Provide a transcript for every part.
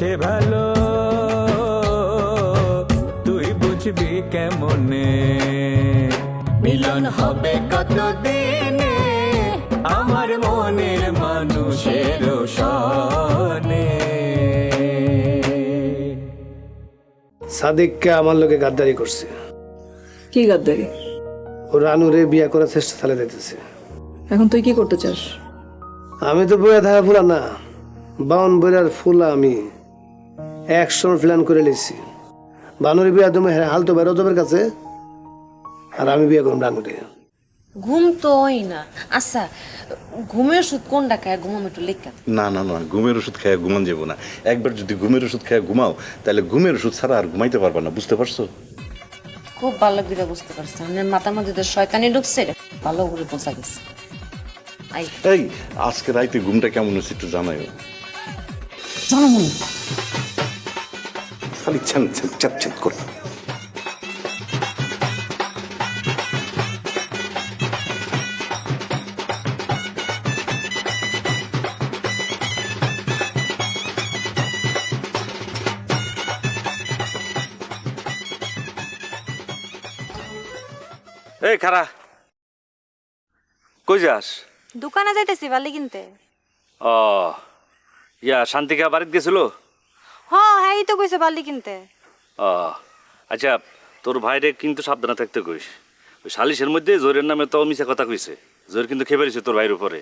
সে ভালো। তুই বুঝবি কেমনে? মিলন হবে কত দিনে আমার মনের মানুষের সনে। সাদিককে আমার লোকে গাদ্দারি করছে। কি গাদ্দারি? ও রানুরে বিয়া করার চেষ্টা চালিয়ে দিতেছে। এখন তুই কি করতে চাস? আমি তো বইয়া থাকা ফুলা না। বাউন বইয়ার ফুলা আমি। একশন প্ল্যান করে লিছি। বানুরে বিয়া তুমি হালতো বেরোজবের কাছে। আর আমি বিয়া করুন রানুরে ঘুম তো ওই না। আচ্ছা ঘুমের ওষুধ কোন ডাকায় ঘুমাম একটু লেখা। না না না ঘুমের ওষুধ খেয়ে ঘুমান যাব না। একবার যদি ঘুমের ওষুধ খেয়ে ঘুমাও তাহলে ঘুমের ওষুধ ছাড়া আর ঘুমাইতে পারবা না বুঝতে পারছ? খুব ভালো করে বুঝতে পারছি। আমার মাথার মধ্যে যে শয়তানি ঢুকছে। ভালো করে বোঝা গেছে। এই আজকে রাইতে ঘুমটা কেমন হচ্ছে একটু জানাই জনমন খালি ছ্যান ছ্যান চ্যাপ চ্যাপ করে। এই খারা কই যাস? দোকানে যাইতেছি বালি কিনতে। ও ইয়া শান্তিকা বাড়িতে গেছিল? হ হ্যাঁ এই তো কইছে বালি কিনতে। ও আচ্ছা তোর ভাইরে কিন্তু সাবধানে থাকতে কইস। ওই সালিশের মধ্যে জোরের নামে তো মিশা কথা কইছে। জোর কিন্তু খেয়ে পেরেছে তোর ভাইয়ের উপরে।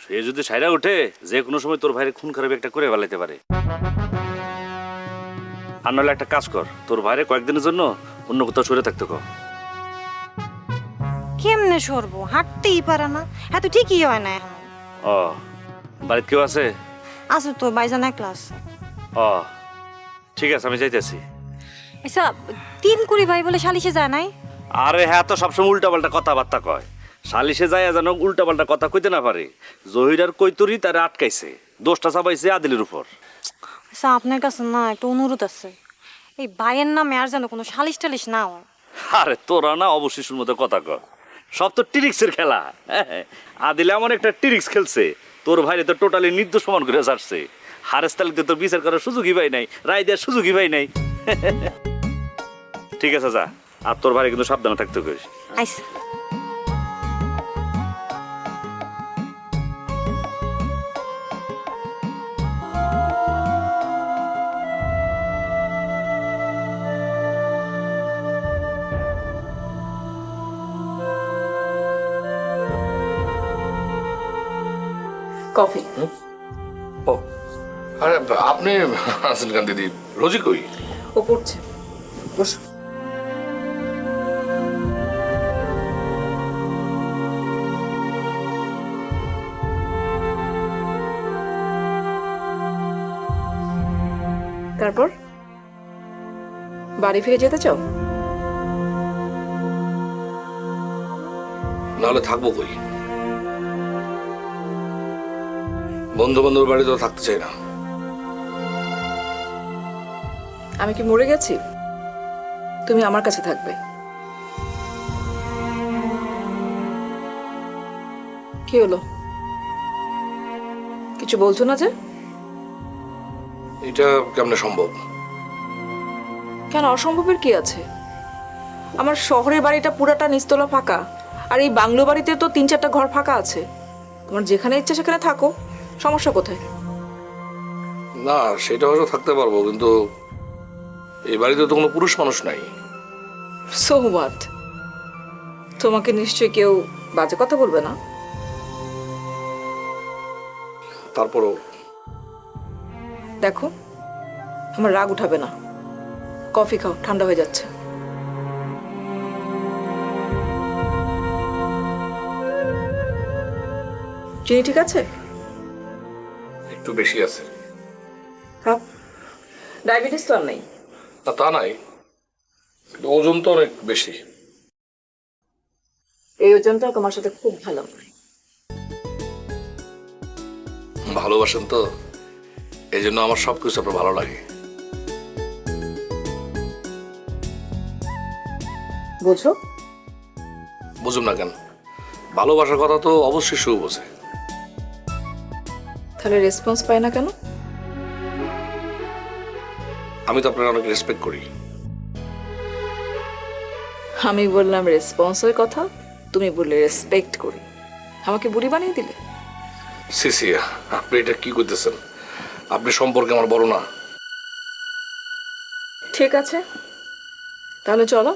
সে যদি সাইরা উঠে যে কোনো সময় তোর ভাইরে খুন খারাপ একটা করে ফেলাইতে পারে। আর নাহলে একটা কাজ কর তোর ভাইরে কয়েকদিনের জন্য অন্য কোথাও সরে থাকতে কর কেমনে সরবো? হাঁটতেই পারে না। হ্যাঁ তো ঠিকই হয় না এখন। ও বাড়িতে কেউ আছে? আসো তো বাইজান ক্লাস ও ঠিক আছে আমি যাইতেছি। আচ্ছা তিন কুড়ি ভাই বলে সালিশে যায় নাই? আরে হ্যাঁ তো সবসময় উল্টাপাল্টা কথাবার্তা কয়। সালিশে যায় যেন উল্টাপাল্টা কথা কইতে না পারে জহির আর কৈতুরি তারে আটকাইছে দোষটা চাপাইছে আদিলের উপর। আচ্ছা আপনার কাছে না একটা অনুরোধ আছে। এই ভাইয়ের নামে আর যেন কোনো সালিশ টালিশ না হয়। আরে তোরা না অবশিশুর মতো কথা কয়। সব তো টিরিক্সের খেলা। হ্যাঁ, আদিলে এমন একটা টিরিক্স খেলছে তোর ভাইরে তো টোটালি নির্দোষ সমান করে ছাড়ছে। হারেস তালিতে তোর বিচার করার সুযোগই পাই নাই রায় দেওয়ার সুযোগই পাই নাই। ঠিক আছে যা। আর তোর ভাই কিন্তু সাবধানে থাকতে করিস আইসা। কফি। আপনি আসেন কেন দিদি রোজি কই? ও পড়ছে বস। তারপর? বাড়ি ফিরে যেতে চাও? নাহলে থাকব কই? বন্ধু বান্ধব বাড়িতে থাকতে চাই না। আমি কি মরে গেছি? তুমি আমার কাছে থাকবে। কি হলো? কিছু বলছো না যে? এটা কেমনে সম্ভব? কেন অসম্ভবের কি আছে? আমার শহরের বাড়িটা পুরাটা নিস্তলা ফাঁকা আর এই বাংলো বাড়িতে তো তিন চারটা ঘর ফাঁকা আছে। তোমার যেখানে ইচ্ছা সেখানে থাকো সমস্যা কোথায়? না সেটা হয়তো থাকতে পারব কিন্তু এই বাড়িতে তো কোনো পুরুষ মানুষ নাই। সো হোয়াট তোমাকে নিশ্চয়ই কেউ বাজে কথা বলবে না? তারপরও দেখো আমার রাগ উঠাবে না। কফি খাও ঠান্ডা হয়ে যাচ্ছে। চিনি ঠিক আছে? একটু বেশি আছে। ডায়াবেটিস তো আর নেই। না তা নাই। ওজন তো অনেক বেশি। এই ওজনটা তোমার সাথে খুব ভালো। ভালোবাসেন তো? এই জন্য আমার সবকিছু আপনার ভালো লাগে। বুঝো? বুঝুন না কেন ভালোবাসার কথা তো অবশ্যই শুভ বোঝে তাহলে রেসপন্স পায় না কেন? আমি তো আপনার অনেক রেসপেক্ট করি। আমি বললাম রেসপন্সের কথা তুমি বললে রেসপেক্ট করি। আমাকে বুড়ি বানিয়ে দিলে? সিসি আপনি এটা কি করতেছেন? আপনি সম্পর্কে আমার বড় না। ঠিক আছে। তাহলে চলো।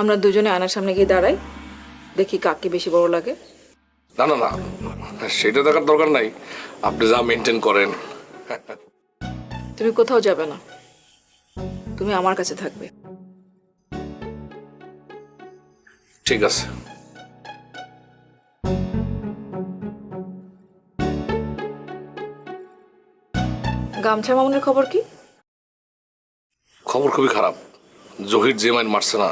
আমরা দুজনে আয়নার সামনে গিয়ে দাঁড়াই দেখি কাকে বেশি বড় লাগে। না না না সেটা দেখার দরকার নাই। আপনি যা মেনটেন করেন। তুমি কোথাও যাবে না। তুমি আমার কাছে থাকবে। ঠিক আছে। গামছা মামুনের খবর কি? খবর খুবই খারাপ। জহির যে মাইন মারছে না।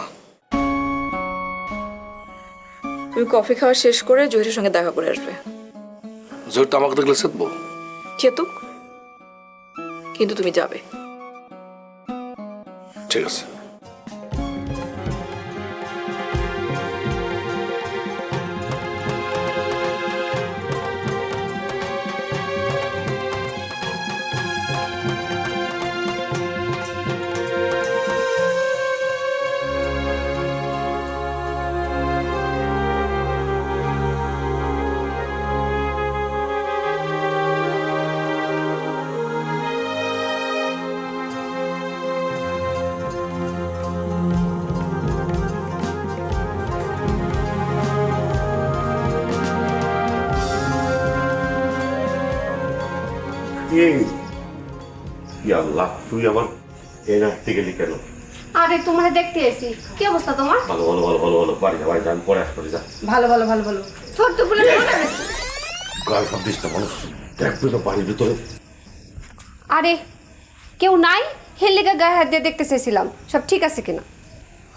তুমি কফি খাওয়া শেষ করে জহিরের সঙ্গে দেখা করে আসবে। জহির তো আমাকে দেখলে সেতবো। চেতুক কিন্তু তুমি যাবে। ঠিক আছে। আল্লাহ তুই আমার এই রাখতে গেলি কেন আরে তোমার দেখতে এসি। কি অবস্থা তোমার? ভালো ভালো ভালো ভালো ভালো। বাড়ি যা বাড়ি যা আমি পরে আসব যা। ভালো ভালো ভালো ভালো। ছোট্ট বলে গাল সব দিস না মানুষ? দেখবি না বাড়ির ভিতরে। আরে কেউ নাই? হেলিকা গায়ে হাত দিয়ে দেখতে চেয়েছিলাম। সব ঠিক আছে কিনা?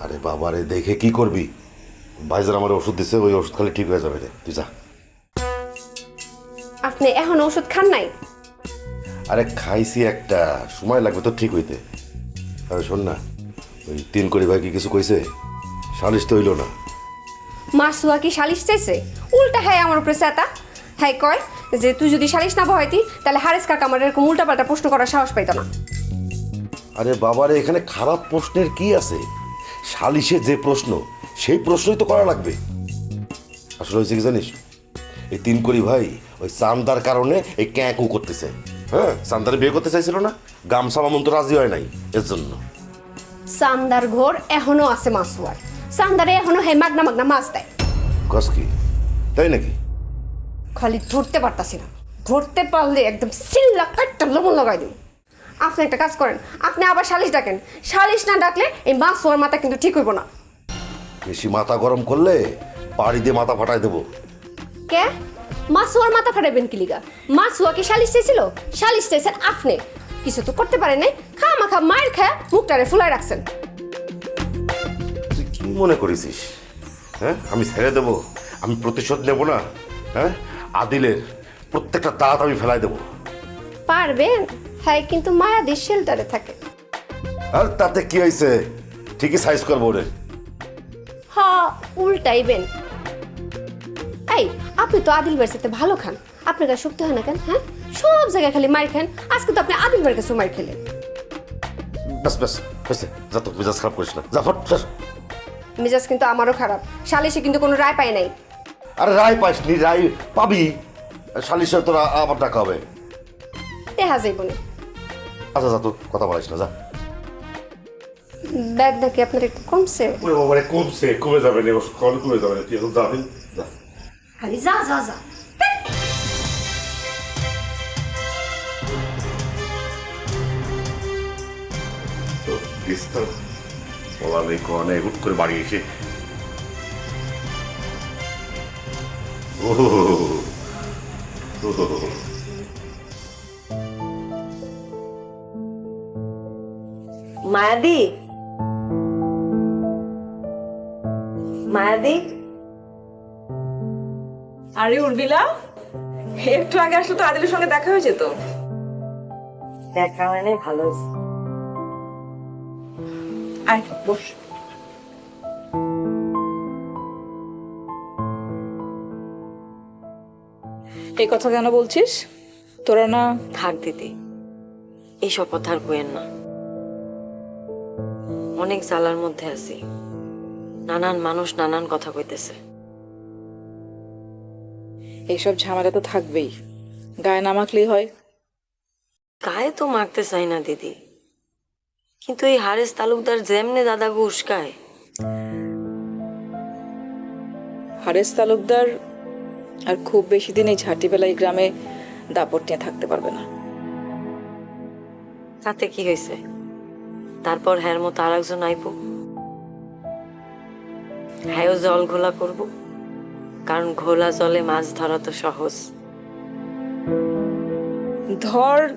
আরে বাবা রে দেখে কি করবি? ভাইজান আমার ওষুধ দিছে ওই ওষুধ খালি ঠিক হয়ে যাবে রে। তুই যা। আপনি এখন ওষুধ খান নাই? আরে খাইছি একটা। সময় লাগবে তো ঠিক হইতে। আরে শোন না ওই তিন কোটি ভাই কি কিছু কইছে? সালিশ তো হইল না। মাসুয়া কি সালিশ চাইছে? উল্টা হ্যাঁ আমার উপরে চেতা। হ্যাঁ কয় যে তুই যদি সালিশ না বহাইতি তাহলে হারেস কাকা আমার এরকম উল্টাপাল্টা প্রশ্ন করার সাহস পাইতো না। আরে বাবারে এখানে খারাপ প্রশ্নের কি আছে? সালিশে যে প্রশ্ন সেই প্রশ্নই তো করা লাগবে। আসলে হয়েছে কি জানিস? এই তিন করি ভাই ওই চান্দার কারণে এই ক্যাঁকু করতেছে। হ্যাঁ চান্দারে বিয়ে করতে চাইছিল না গামছা মামুন তো রাজি হয় নাই এর জন্য চান্দার ঘোর এখনও আছে মাসুয়ার চান্দারে এখনও হে মাগনা মাগনা মাছ দেয়। কস কি? তাই নাকি? খালি ধরতে পারতাছি না। ধরতে পারলে একদম সিল্লা কাটটা লবণ লাগাই দিন আপনি একটা কাজ করেন আপনি আবার সালিশ ডাকেন। সালিশ না ডাকলে এই মাছ হওয়ার মাথা কিন্তু ঠিক হইব না। বেশি মাথা গরম করলে বাড়ি দিয়ে মাথা ফাটাই দেবো। কে? মাসুয়ার মাথা ফাটাবেন কি লিগা? মাসুয়া কি সালিশ চাইছিল? সালিশ চাইছেন আপনি। কিছু তো করতে পারেন নাই। খা মাখা মায়ের খায় মুখটারে ফুলাই রাখছেন। তুই কি মনে করেছিস হ্যাঁ? আমি ছেড়ে দেবো। আমি প্রতিশোধ নেব না। হ্যাঁ? আদিলের প্রত্যেকটা দাঁত আমি ফেলাই দেবো। পারবেন? হ্যাঁ কিন্তু মায়া মায়াদের শেল্টারে থাকে। আর তাতে কি হয়েছে? ঠিকই সাইজ করব রে। হ উল্টাইবেন। এই আপনি তো আদিল ভাইয়ের সাথে ভালো খান। আপনার কাছে শক্তি হয় না কেন হ্যাঁ? সব জায়গায় খালি মার খান। আজকে তো আপনি আদিল ভাইয়ের কাছে মার খেলেন। ব্যাস ব্যাস হয়েছে। যা তো মেজাজ খারাপ করিস না। যা ফট মেজাজ কিন্তু আমারও খারাপ। সালিশে কিন্তু কোনো রায় পাই নাই। আরে রায় পাইসনি রায় পাবি। সালিশে তোরা আবার ডাকা হবে। দেখা যাইব না আচ্ছা যা তো কথা বলিস না যা। ব্যাগ নাকি আপনার একটু কমছে? বাবারে কমছে কমে যাবে ওষুধ কমে যাবে রে তুই এখন যাবি যা। খালি যা যা যা। তো বিস্তার বলা নেই কনে হুট করে বাড়ি এসে। ও মায়াদি? মায়াদি? আরে উর্বিলা একটু আগে আসলে তো আদিলের সঙ্গে দেখা হয়ে যেত। দেখা নাই ভালো হয়েছে। আয় বস। এই কথা কেন বলছিস? তোরা না থাক দিদি। এইসব কথা আর কইেন না। অনেক জ্বালার মধ্যে আছি। নানান মানুষ নানান কথা কইতেছে। এইসব ঝামেলা তো থাকবেই। গায়ে না মাখলেই হয়। গায়ে তো মাখতে চাই না দিদি। কিন্তু এই হারেস তালুকদার যেমনে দাদাকে উস্কায়। হারেস তালুকদার আর খুব বেশি দিন এই ঝাঁটিবেলায় গ্রামে দাপট নিয়ে থাকতে পারবে না। তাতে কি হয়েছে? তারপর হ্যার মতো আর একজন আইব। হ্যাঁও জল ঘোলা করব। কারণ ঘোলা জলে মাছ ধরা তো সহজ। ধর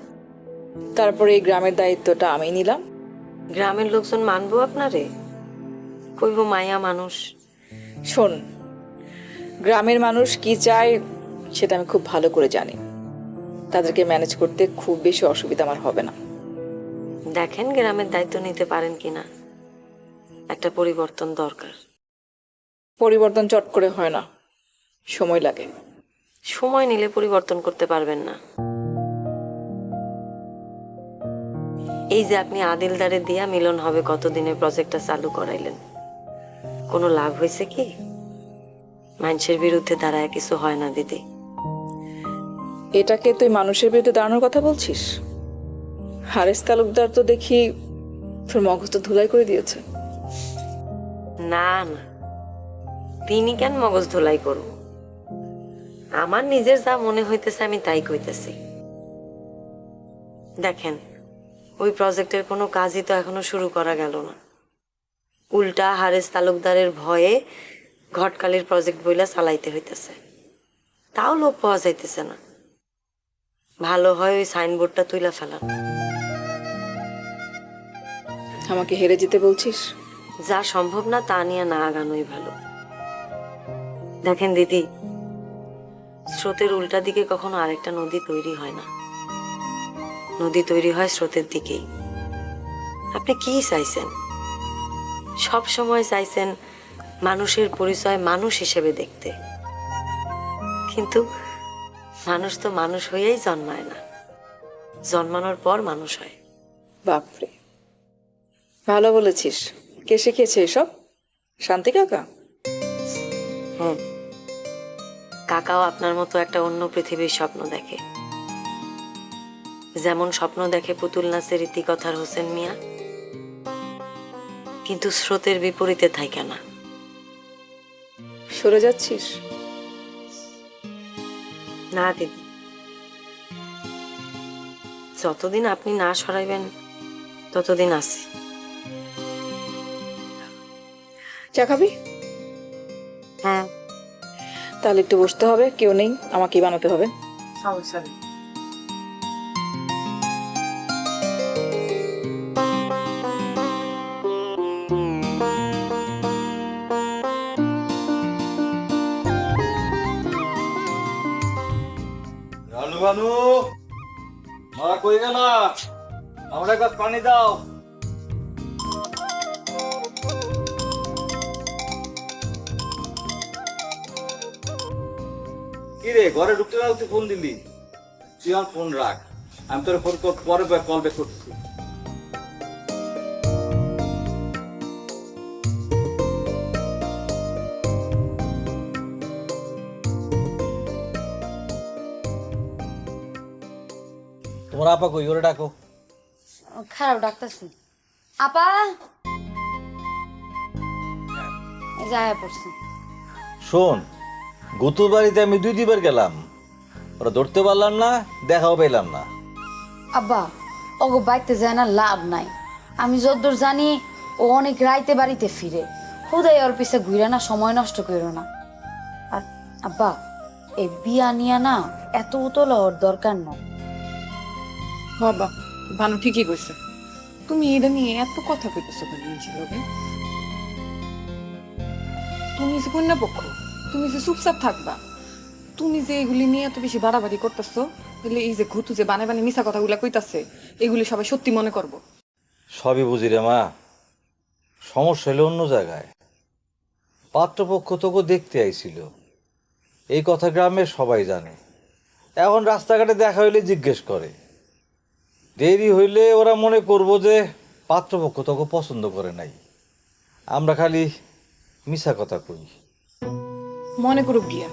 তারপরে এই গ্রামের দায়িত্বটা আমি নিলাম। গ্রামের লোকজন মানবো আপনারে? কইব মায়া মানুষ। শোন গ্রামের মানুষ কি চায় সেটা আমি খুব ভালো করে জানি। তাদেরকে ম্যানেজ করতে খুব বেশি অসুবিধা আমার হবে না। দেখেন গ্রামের দায়িত্ব নিতে পারেন কিনা। একটা পরিবর্তন দরকার। পরিবর্তন চট করে হয় না। সময় লাগে। সময় নিলে পরিবর্তন করতে পারবেন না। এই যে আপনি আদিলদারে দিয়া মিলন হবে কতদিনের প্রজেক্টটা চালু করাইলেন? কোনো লাভ হয়েছে কি? মানুষের বিরুদ্ধে দাঁড়ায় কিছু হয় না দিদি। এটাকে তুই মানুষের বিরুদ্ধে দাঁড়ানোর কথা বলছিস? হারেস তালুকদার তো দেখি তোর মগজ তো ধুলাই করে দিয়েছে। না না। তিনি কেন মগজ ধুলাই করব আমার নিজের যা মনে হইতেছে আমি তাই কইতেছি। দেখেন ওই প্রজেক্টের কোনো কাজই তো এখনও শুরু করা গেল না। উল্টা হারেস তালুকদারের ভয়ে ঘটকালির প্রজেক্ট বইলা চালাইতে হইতেছে। তাও লোক পাওয়া যাইতেছে না। ভালো হয় ওই সাইনবোর্ডটা তুইলা ফেলান আমাকে হেরে যেতে বলছিস? যা সম্ভব না তা নিয়ে না আগানোই ভালো। দেখেন দিদি স্রোতের উল্টা দিকে কখনো আরেকটা নদী তৈরি হয় না। নদী তৈরি হয় স্রোতের দিকেই। আপনি কি চাইছেন? সব সময় চাইছেন মানুষের পরিচয় মানুষ হিসেবে দেখতে। কিন্তু মানুষ তো মানুষ হয়েই জন্মায় না। জন্মানোর পর মানুষ হয়। বাপরে। ভালো বলেছিস। কে শিখিয়েছে এসব? শান্তি কাকা? হুম। কাকাও আপনার মতো একটা অন্য পৃথিবীর স্বপ্ন দেখে। যেমন স্বপ্ন দেখে পুতুল নাচের ইতিকথার হোসেন মিয়া। কিন্তু স্রোতের বিপরীতে থাকে না। সরে যাচ্ছিস? না দিদি। যতদিন আপনি না সরাইবেন ততদিন আসি চা খাবি? হ্যাঁ। তাহলে একটু বসতে হবে কেউ নেই আমাকেই বানাতে হবে। সমস্যা নেই। রানু বানু মারা কই গেল? আমরা এক গ্লাস পানি দাও। রে ঘরে ঢুকতে না তুই ফোন দিলি? তুই আমার ফোন রাখ। আমি তোর ফোন পরে কল ব্যাক করতেছি তোমার আপা কই? ওরে ডাকো। খারাপ ডাক্তারছি আপা? এই যে পড়ছে। শোন গতুর বাড়িতে আমি দুই দুইবার গেলাম। ওরা ধরতে পারলাম না দেখাও পেলাম না। আব্বা ওগো বাড়িতে যায় না লাভ নাই। আমি যতদূর জানি ও অনেক রাইতে বাড়িতে ফিরে। হুদাই ওর পিছে ঘুরে না সময় নষ্ট করো না। আর আব্বা এই বিয়া নিয়া না এত উতল হওয়ার দরকার না বাবা ভানু ঠিকই কইছে। তুমি এটা নিয়ে এত কথা কইতেছো কেন লগে তুমি যে কন্যা পক্ষ তুমি যে চুপচাপ থাকবা, তুমি যে এগুলি নিয়ে এত বেশি বাড়াবাড়ি করতেছো, তাহলে এই যে ঘুতু যে বানে বানে মিশা কথাগুলা কইতাছে, এগুলি সবাই সত্যি মনে করব। সবই বুঝি রে মা। সমস্যা হলো অন্য জায়গায়। পাত্রপক্ষ তোকে দেখতে আইছিল। এই কথা গ্রামে সবাই জানে। এখন রাস্তাঘাটে দেখা হইলে জিজ্ঞেস করে। দেরি হইলে ওরা মনে করব যে পাত্রপক্ষ তোকে পছন্দ করে নাই। আমরা খালি মিশা কথা কই। মনে করুক গিয়া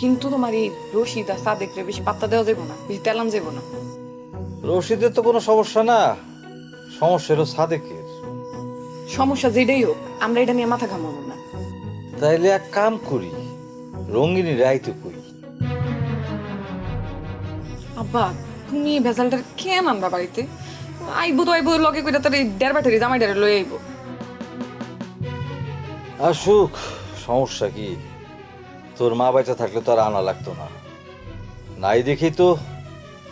কিন্তু তোমার এই রশিদ আর সাদেকরে বেশি পাত্তা দেওয়া যাব না বেশি তেলান যাব না। রশিদের তো কোনো সমস্যা না সমস্যা হলো সাদেকের। সমস্যা যেটাই হোক আমরা এটা নিয়ে মাথা ঘামাবো না। তাইলে এক কাম করি রঙ্গিনী রাইতে কই আব্বা তুমি এই ভেজালটার কেন আনবা বাড়িতে? আইবো তো আইবো লগে কইরা তার এই দেড় বাটারি জামাই ডারে লই আইবো। আসুক সমস্যা কি? তোর মা বাচ্চা থাকলে তো আর আনা লাগতো না। নাই দেখি তো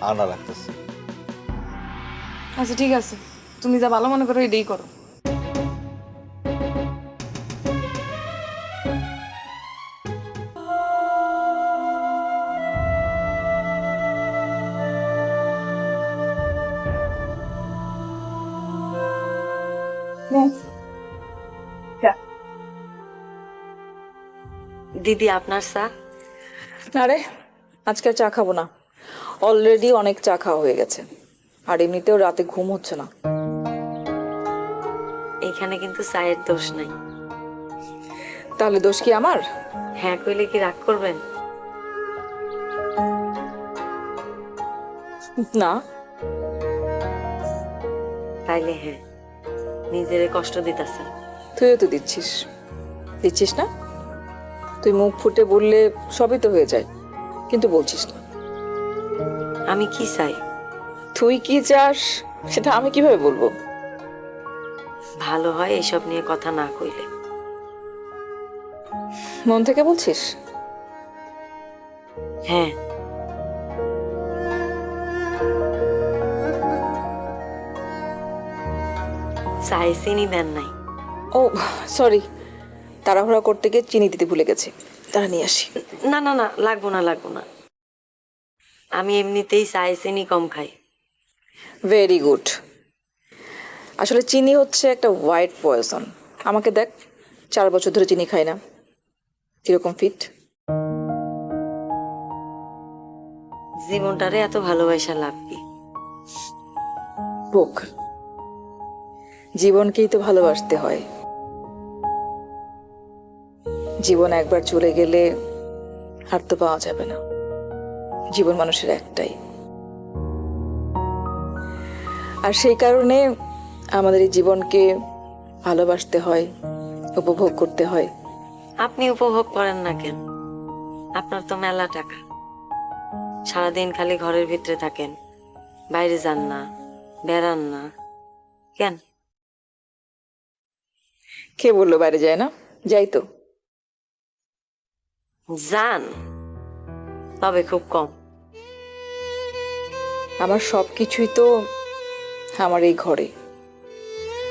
আনা লাগতেছে। আচ্ছা ঠিক আছে। তুমি যা ভালো মনে করো, এটাই করো। দিদি আপনার চা আরে আজকে আর চা খাব না। অলরেডি অনেক চা খাওয়া হয়ে গেছে। আর এমনিতেও রাতে ঘুম হচ্ছে না। এখানে কিন্তু চায়ের দোষ নাই। তাহলে দোষ কি আমার? হ্যাঁ কইলে কি রাগ করবেন? না। তাইলে হ্যাঁ নিজেরে কষ্ট দিতেছেন। তুইও তো দিচ্ছিস। দিচ্ছিস না? তুই মুখ ফুটে বললে সবই তো হয়ে যায় কিন্তু বলছিস না। আমি কি চাই? তুই কি চাস সেটা আমি কীভাবে বলব? ভালো হয় এসব নিয়ে কথা না কইলে। মন থেকে বলছিস? হ্যাঁ। চাই চিনি দেন নাই। ও সরি। তাড়াহুড়া করতে গিয়ে চিনি দিতে ভুলে গেছি। তারা নিয়ে আসি। না না না লাগবো না লাগবো না। আমি এমনিতেই চাই চিনি কম খাই। ভেরি গুড আসলে চিনি হচ্ছে একটা হোয়াইট পয়জন আমাকে দেখ চার বছর ধরে চিনি খাই না। কীরকম ফিট জীবনটারে এত ভালোবাসা লাভ কি? বুক জীবনকেই তো ভালোবাসতে হয়। জীবন একবার চলে গেলে আর তো পাওয়া যাবে না। জীবন মানুষের একটাই। আর সেই কারণে আমাদের এই জীবনকে ভালোবাসতে হয় উপভোগ করতে হয়। আপনি উপভোগ করেন না কেন? আপনার তো মেলা টাকা। সারাদিন খালি ঘরের ভিতরে থাকেন। বাইরে যান না বেড়ান না। কেন? কে বলল বাইরে যায় না? যাই তো। যান তবে খুব কম। আমার সব কিছুই তো আমার এই ঘরে।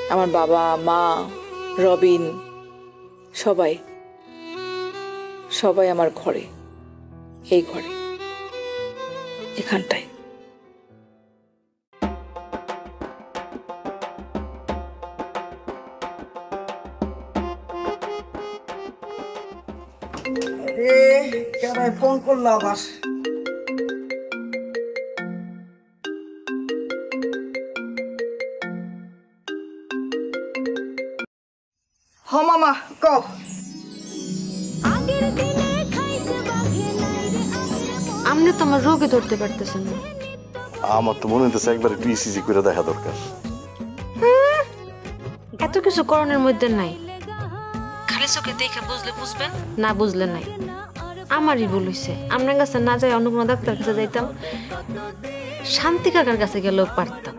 আমার বাবা, মা, রবিন, সবাই সবাই আমার ঘরে, এই ঘরে, এখানটায়। ফোন করল আবার হ মামা কও। আগের দিনে খাইছে বাঘে নাই রে আগের আপনি তো আমার রোগে ধরতে পারতেছেন না। আমার তো মনে হইতেছে একবার একটু ইসিজি করে দেখা দরকার। এত কিছু করণের মধ্যে নাই। খালি চোখে দেখে বুঝলে বুঝবেন না বুঝলে নাই। আমারই ভুল হয়েছে আপনার কাছে না যাই, অন্য কোনো ডাক্তার কাছে যাইতাম। শান্তি কাকার কাছে গেলেও পারতাম।